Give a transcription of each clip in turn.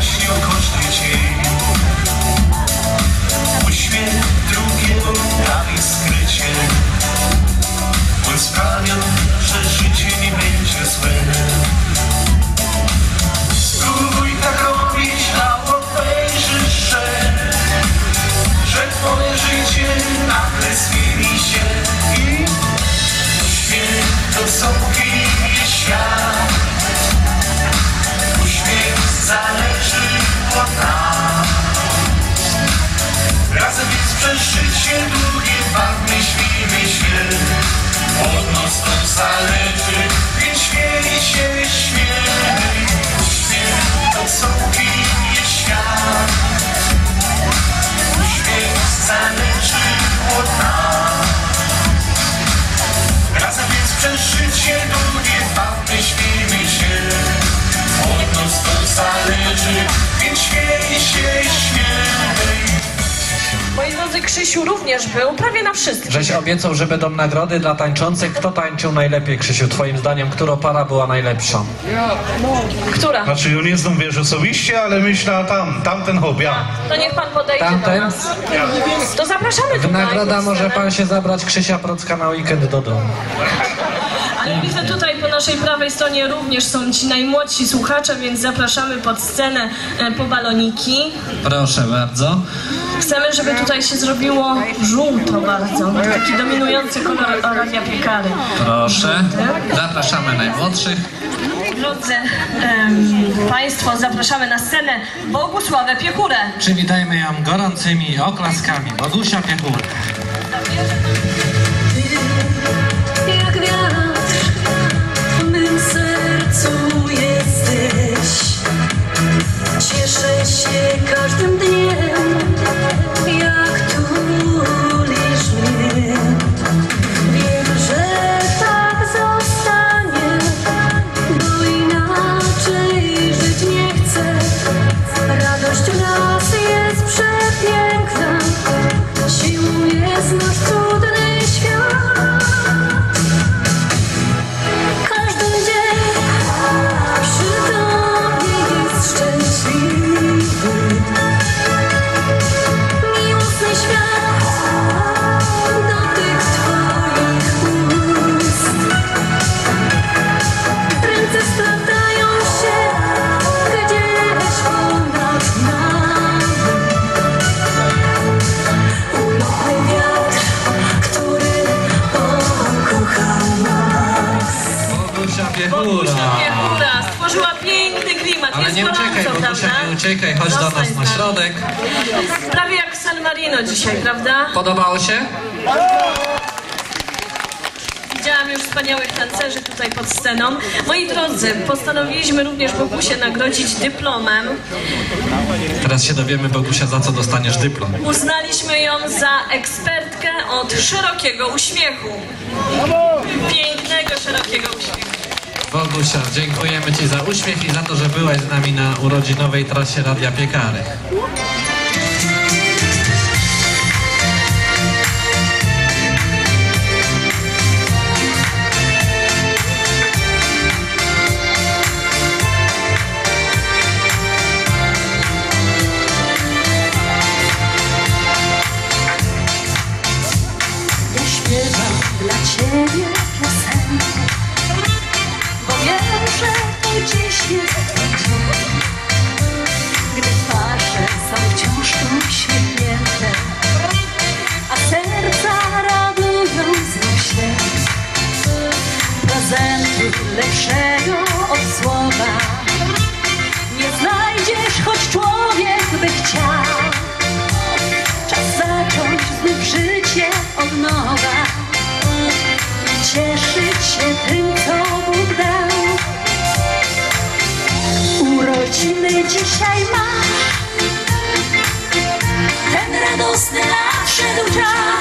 touch Krzysiu również był prawie na wszystkich. Żeś obiecał, że będą nagrody dla tańczących. Kto tańczył najlepiej, Krzysiu? Twoim zdaniem, która para była najlepsza? Która? Znaczy, ja nie znam wiesz osobiście, ale myślę, tam, tamten hop, ja. To niech pan podejdzie do Tamten? nas. To zapraszamy W tutaj. nagroda pod może pan się zabrać Krzysia Procka na weekend do domu. Ale widzę tutaj po naszej prawej stronie również są ci najmłodsi słuchacze, więc zapraszamy pod scenę e, po baloniki. Proszę bardzo. Chcemy, żeby tutaj się zrobiło żółto bardzo. Taki dominujący kolor radia piekary. Proszę. Zapraszamy najmłodszych. Drodzy em, Państwo, zapraszamy na scenę Bogusławę Piekurę. Przywitajmy ją gorącymi oklaskami. Bogusia Piechura. Cieszę się każdym dniem. Jak Bogusia Piechura stworzyła piękny klimat. Ale jest nie uciekaj, Polańcą, Bogusia, prawda? nie uciekaj. Chodź do Zostań nas z na środek. Prawie jak San Marino dzisiaj, prawda? Podobało się? Widziałam już wspaniałych tancerzy tutaj pod sceną. Moi drodzy, postanowiliśmy również Bogusię nagrodzić dyplomem. Teraz się dowiemy, Bogusia, za co dostaniesz dyplom. Uznaliśmy ją za ekspertkę od szerokiego uśmiechu. Pięknego, szerokiego uśmiechu. Bogusia, dziękujemy Ci za uśmiech i za to, że byłaś z nami na urodzinowej trasie Radia Piekary. Od nowa. Cieszyć się tym, co Bóg dał. Urodziny dzisiaj masz. Ten radosny nadszedł czas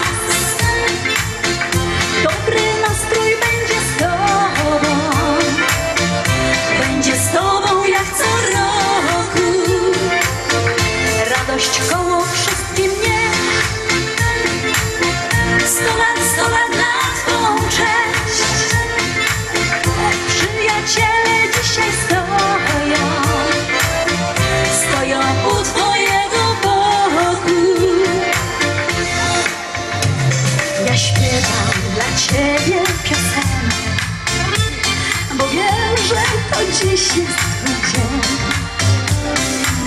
Ja śpiewam dla ciebie piosenkę, bo wiem, że to dziś jest twój dzień.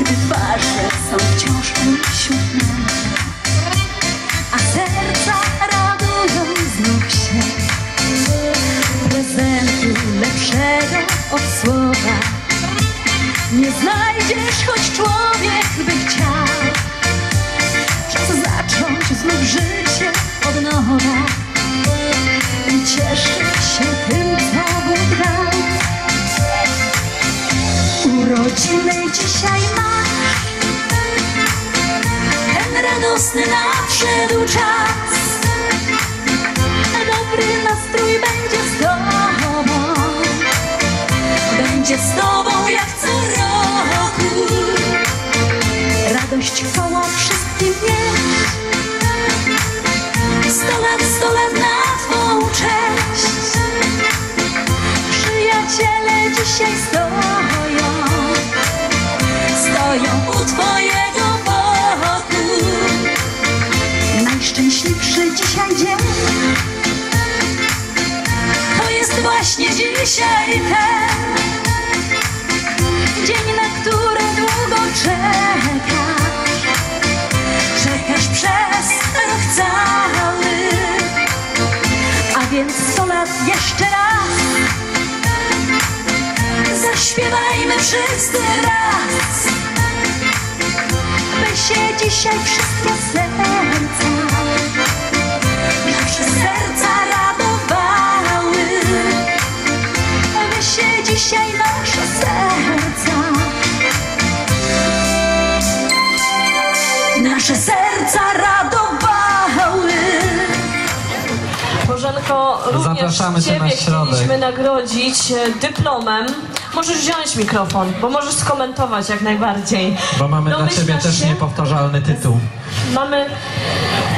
Gdy twarze są wciąż uśmiechnięte, a serca radują znów się. Prezentu lepszego od słowa nie znajdziesz, choć człowiek ten radosny dzisiaj ten dzień, na który długo czekasz. Czekasz przez rok cały, a więc sto lat jeszcze raz. Zaśpiewajmy wszyscy raz, by się dzisiaj wszystkie serca, nasze serca radowały. Dzisiaj nasze serca Nasze serca radowały Bożenko, również Zapraszamy cię na Ciebie środek. chcieliśmy nagrodzić e, dyplomem. Możesz wziąć mikrofon, bo możesz skomentować jak najbardziej. Bo mamy dla Domyślasz ciebie też się? niepowtarzalny tytuł. Mamy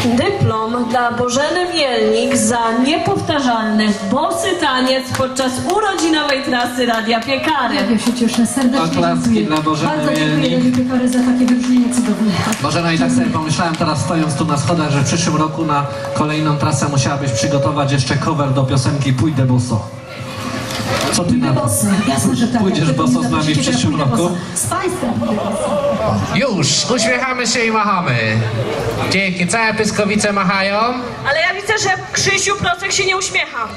dyplom dla Bożeny Mielnik za niepowtarzalny bosy taniec podczas urodzinowej trasy Radia Piekary. Ja się cieszę, serdecznie Oklaski dla Bożeny Bardzo dziękuję. Radiu Piekary za takie wyróżnienie cudowne. Bożena, i tak sobie pomyślałem teraz stojąc tu na schodach, że w przyszłym roku na kolejną trasę musiałabyś przygotować jeszcze cover do piosenki Pójdę boso. Co ty na to? Jasne, że tak. Pójdziesz boso z nami w przyszłym roku? Z Państwem. Już, uśmiechamy się i machamy. Dzięki, całe pyskowice machają. Ale ja widzę, że Krzysiu Procek się nie uśmiecha.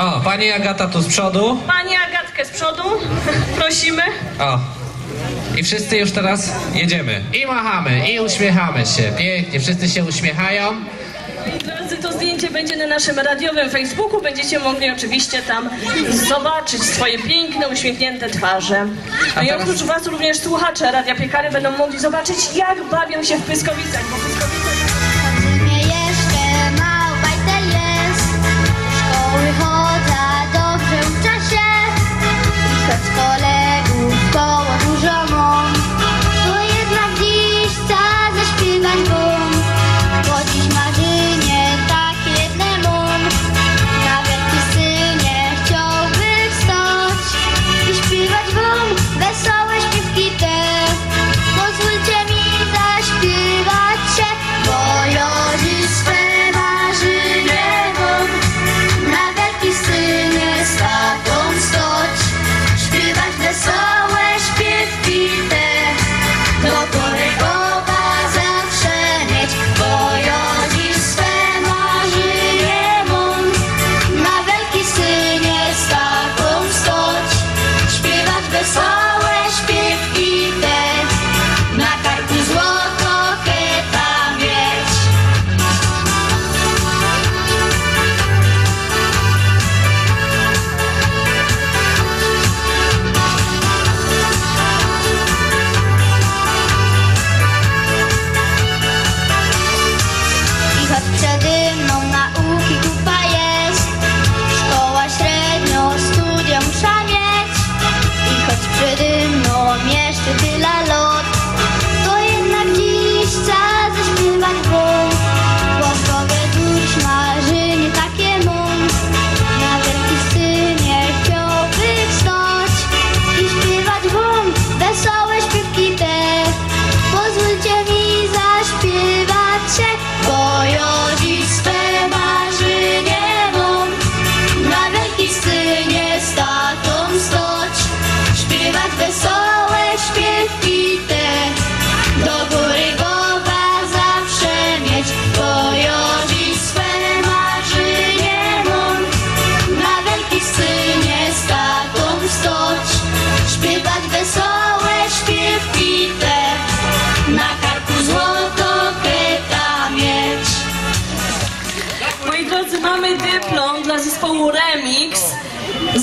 O, pani Agata tu z przodu. Pani Agatkę z przodu, prosimy. O. I wszyscy już teraz jedziemy. I machamy, i uśmiechamy się. Pięknie, wszyscy się uśmiechają. Drodzy, to zdjęcie będzie na naszym radiowym Facebooku. Będziecie mogli oczywiście tam zobaczyć swoje piękne, uśmiechnięte twarze. No i oprócz Was również słuchacze Radia Piekary będą mogli zobaczyć, jak bawią się w Pyskowicach. Bo Pyskowice Nie jeszcze mały bajtel jest Szkoły dobrze się I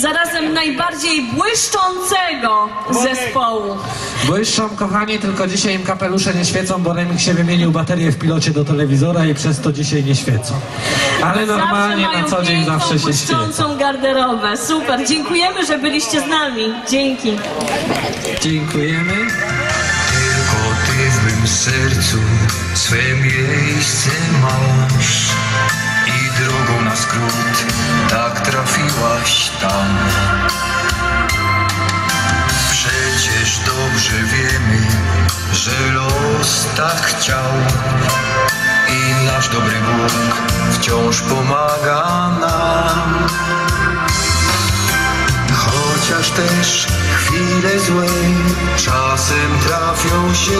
zarazem najbardziej błyszczącego zespołu. Błyszczą, kochani, tylko dzisiaj im kapelusze nie świecą, bo Remik się wymienił baterię w pilocie do telewizora i przez to dzisiaj nie świecą. Ale normalnie na co dzień piękną, zawsze się świecą. błyszczącą garderobę. Super, dziękujemy, że byliście z nami. Dzięki. Dziękujemy. Tylko ty w mym sercu swe miejsce tak chciał I nasz dobry Bóg wciąż pomaga nam Chociaż też chwile złe czasem trafią się,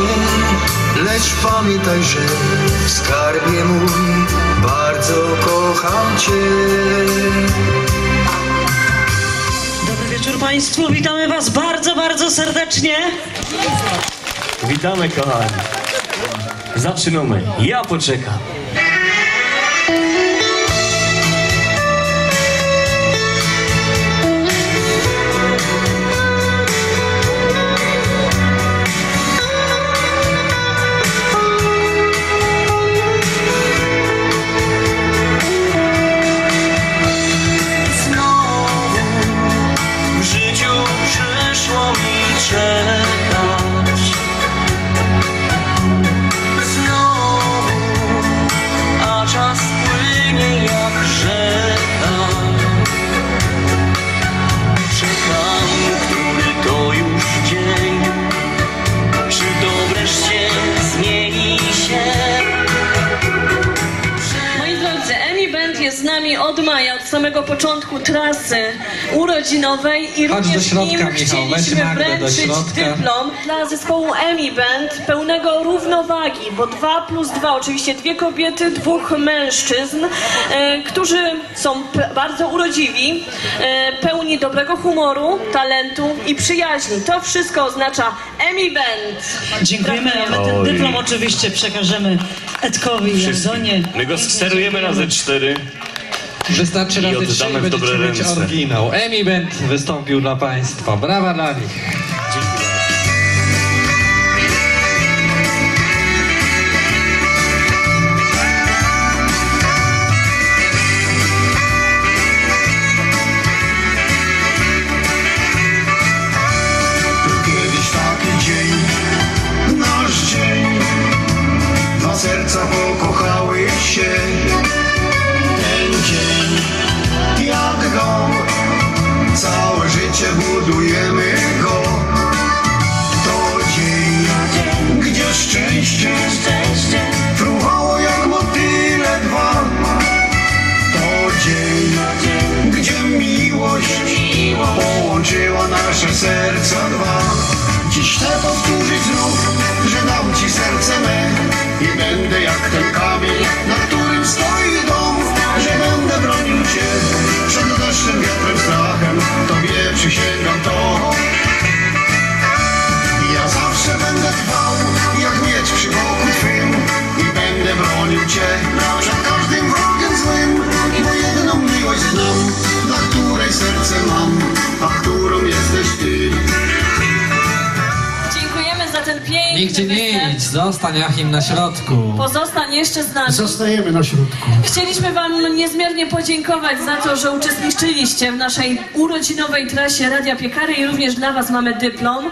lecz pamiętaj, że w skarbie mój bardzo kocham Cię. Dobry wieczór Państwu, witamy Was bardzo, bardzo serdecznie. Witamy kochani. Zaczynamy. Ja poczekam. Nami od maja, od samego początku trasy urodzinowej i Chodź do również środka, im chcieliśmy Magdę wręczyć dyplom dla zespołu Emi Band pełnego równowagi, bo dwa plus dwa, oczywiście dwie kobiety, dwóch mężczyzn, e, którzy są bardzo urodziwi, e, pełni dobrego humoru, talentu i przyjaźni. To wszystko oznacza Emi Band. Dziękujemy, a my ten dyplom oczywiście przekażemy Edkowi i Aldonie. My go sterujemy razy cztery. Wystarczy I razy trzy i będziecie mieć oryginał. Emi Band wystąpił dla Państwa. Brawa dla nich. Zostań Achim na środku. Pozostań jeszcze z nami. Zostajemy na środku. Chcieliśmy Wam niezmiernie podziękować za to, że uczestniczyliście w naszej urodzinowej trasie Radia Piekary i również dla Was mamy dyplom.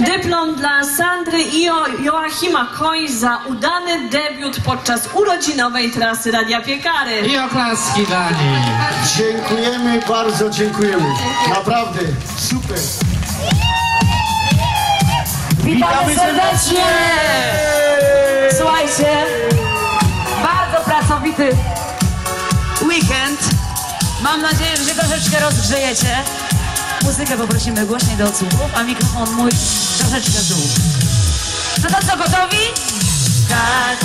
Dyplom dla Sandry i jo Joachima Koi za udany debiut podczas urodzinowej trasy Radia Piekary. I oklaski dla nich. Dziękujemy, bardzo dziękujemy. Naprawdę, super. Witamy serdecznie! Słuchajcie, bardzo pracowity weekend. Mam nadzieję, że się troszeczkę rozgrzejecie. Muzykę poprosimy głośniej do odsłuchów, a mikrofon mój troszeczkę w dół. No to co, gotowi? Tak,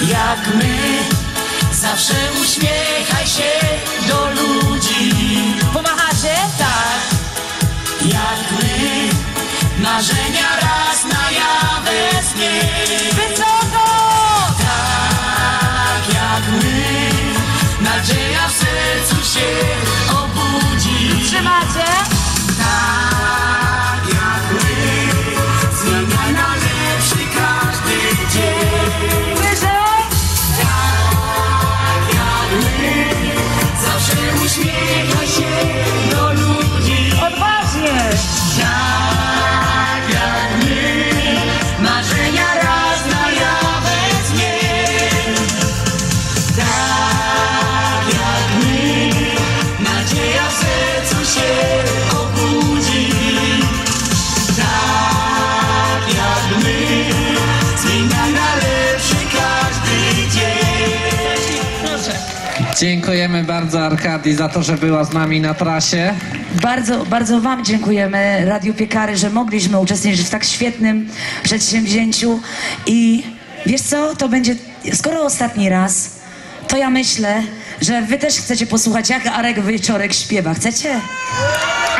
jak my. Zawsze uśmiechaj się do ludzi. Pomachacie? Tak, jak my. Marzenia raz na jawie znieść Wysoko! Tak jak my Na nadzieja w sercu się obudzi. Trzymacie? Dziękujemy bardzo Arkadii za to, że była z nami na trasie. Bardzo, bardzo Wam dziękujemy, Radiu Piekary, że mogliśmy uczestniczyć w tak świetnym przedsięwzięciu. I wiesz co, to będzie, skoro ostatni raz, to ja myślę, że Wy też chcecie posłuchać, jak Arek Wieczorek śpiewa. Chcecie?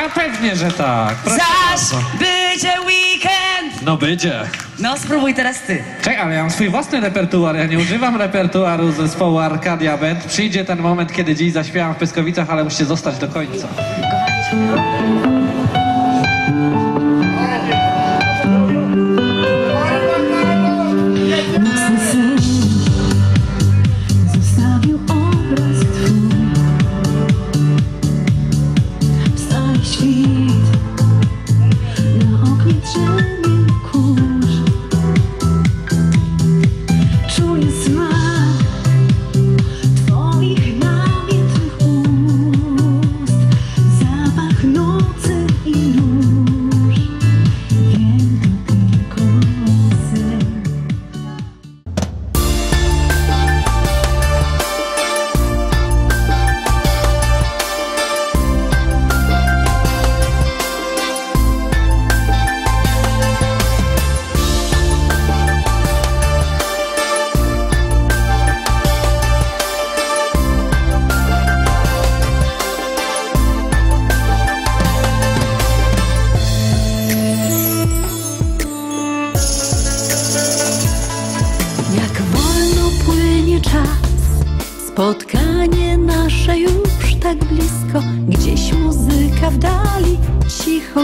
A pewnie, że tak. Proszę Zaś bardzo. będzie weekend! No będzie. No spróbuj teraz Ty. Czekaj, ale ja mam swój własny repertuar. Ja nie używam repertuaru zespołu Arkadia Band. Przyjdzie ten moment, kiedy dziś zaśpiewam w Pyskowicach, ale musicie zostać do końca.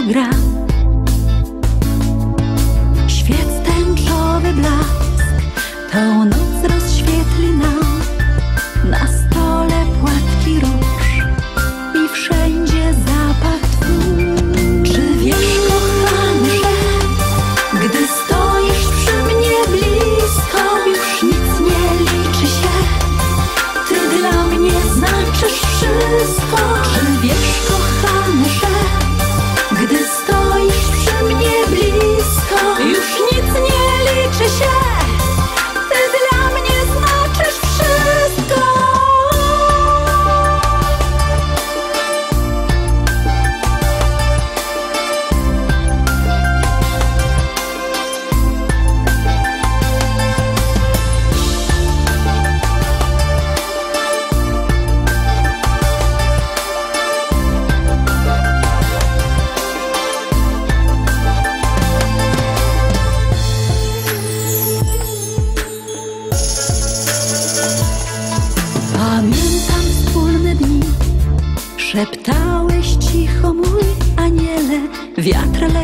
Cicho szeptałeś cicho mój aniele, wiatr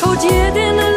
手机点的